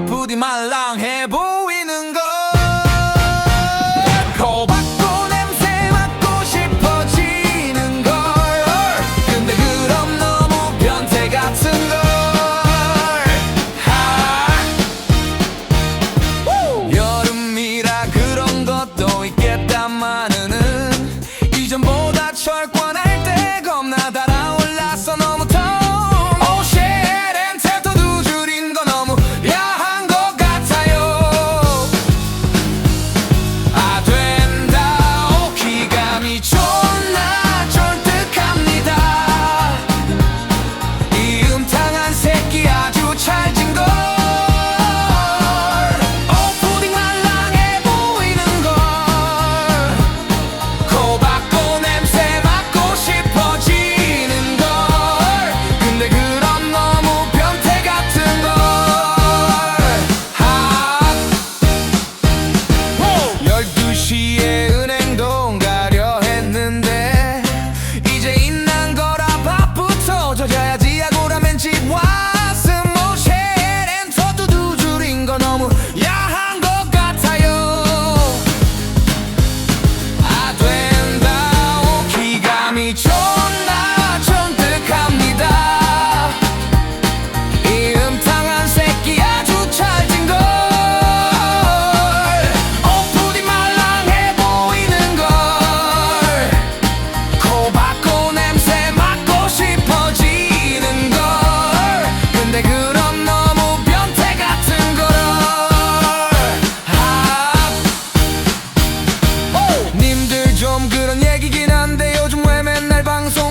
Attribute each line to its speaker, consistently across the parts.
Speaker 1: 어 부디 말랑해 보이는 걸. 코박고 냄새 맡고 싶어지는 걸. 근데 그럼 너무 변태 같은 걸. 하. 여름이라 그런 것도 있겠다마는. 이전보다 철권할 때 겁나 달아올라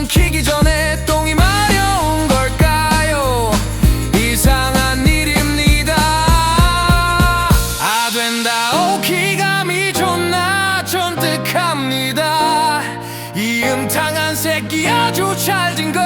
Speaker 1: 방송 키기 전에 똥이 마려운 걸까요? 이상한 일입니다. 아 된다. 오키감이 존나? 쫀득합니다. 이 음탕한 새끼 아주 찰진 걸